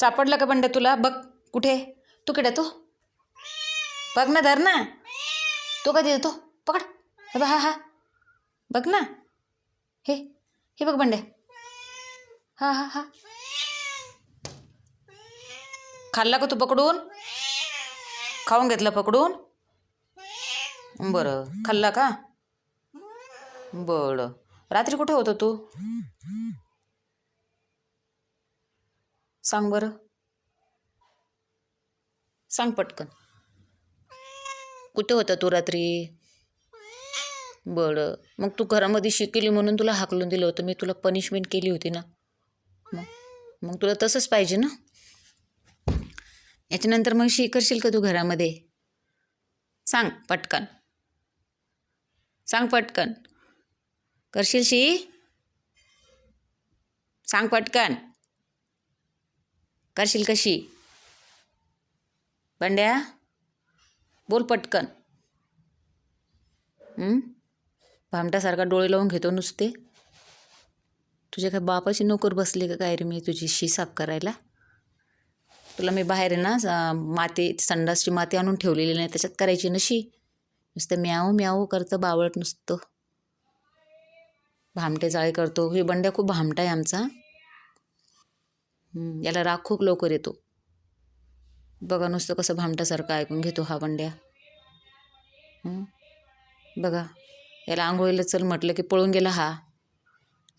सापडलं का बंड तुला? बघ कुठे तू किडे तो? बघ ना धर ना. तो कधी येतो? पकड. हे बघ हा हा. बघ ना. हे हे बघ बंड्या हा हा हा. खाल्ला का तू पकडून? खाऊन घेतलं पकडून? बरं. खाल्ला का? बरं. रात्री कुठे होतो तू? सांग बरं. सांग पटकन. कुठे होता तू रात्री? बरं. मग तू घरामध्ये शिकली म्हणून तुला हाकलून दिलं होतं. मी तुला पनिशमेंट केली होती ना. मग मग तुला तसंच पाहिजे ना? याच्यानंतर मग शी करशील का तू घरामध्ये? सांग पटकन. सांग पटकन. करशील शी? सांग पटकन. करशील कशी? बंड्या बोल पटकन. भामट्यासारखा डोळे लावून घेतो नुसते. तुझ्या काय बापाची नोकर बसली का काय रे मी तुझी शी साफ करायला? तुला मी बाहेर आहे ना माती संडासची माती आणून ठेवलेली नाही त्याच्यात करायची ना शी. नुसतं म्याऊ म्याऊ करतं बावळट नुसतं. भामटे जाळे करतो. हे बंड्या खूप भामटा आहे आमचा. याला राग खूप लवकर येतो. बघा नुसतं कसं भामट्यासारखं ऐकून घेतो हा बंड्या. बघा याला आंघोळीला चल म्हटलं की पळून गेला हा.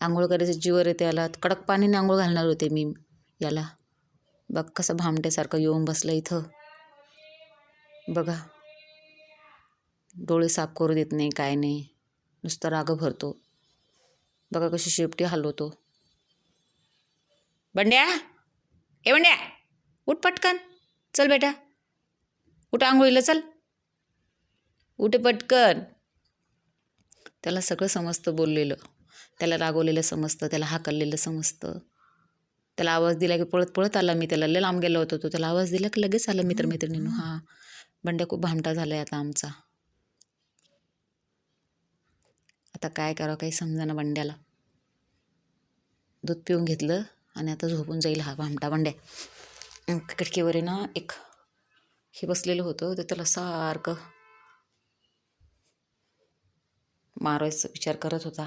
आंघोळ करायचं जीवर येते याला. कडक पाण्याने आंघोळ घालणार होते मी याला. बघ कसं भामट्यासारखं येऊन बसलं इथं. बघा डोळे साफ करू देत नाही काय नाही. नुसतं राग भरतो. बघा कशी शेपटी हलवतो. बंड्या! एवढ्या? उठ पटकन. चल बेटा. उठ आंघोळीला चल. उठ पटकन. त्याला सगळं समजतं बोललेलं. त्याला रागवलेलं समजतं त्याला हाकललेलं समजतं. त्याला आवाज दिला की पळत पळत आला मी. त्याला लय लांब गेलो होतो तो. त्याला आवाज दिला की लगेच आला मित्रमैत्रिणीनं. हा. बंड्या खूप भामटा झाला आहे आता आमचा. आता काय करावं काही समजा ना बंड्याला. दूध पिऊन घेतलं. आणि आता झोपून जाईल हा भामटा बंड्या खिडकीवर आहे ना एक हे बसलेलं होतं ते त्याला सारखं मारायचा विचार करत होता.